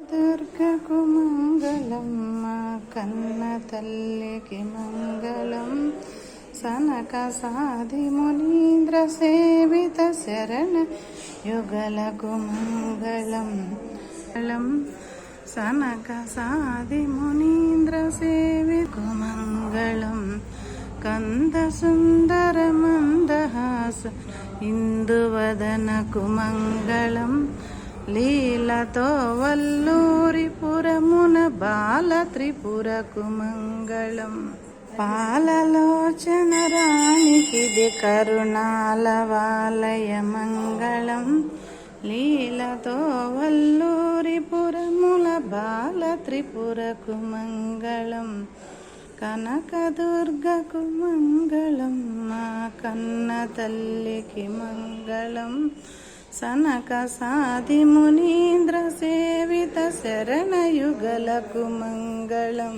దుర్గకు మంగళం కన్న తల్లికి మంగళం. సనక సాధి మునీంద్ర సేవిత శరణ యుగలకు మంగళం మంగళం. సనక సాధి మునీంద్ర సేవికు మంగళం కంద సుందర మందహాస ఇందువదనకు మంగళం. లీ వల్లూరి వల్లూరిపురమున బాల త్రిపురకు మంగళం పాలలోచన రాణికిది కరుణాల వాలయ మంగళం లీలతో వల్లూరిపురముల బాల త్రిపురకు మంగళం కనకదుర్గకు మంగళం మా కన్న తల్లికి మంగళం. సనక సాది మునీంద్ర సేవిత శరణయుగలకు మంగళం.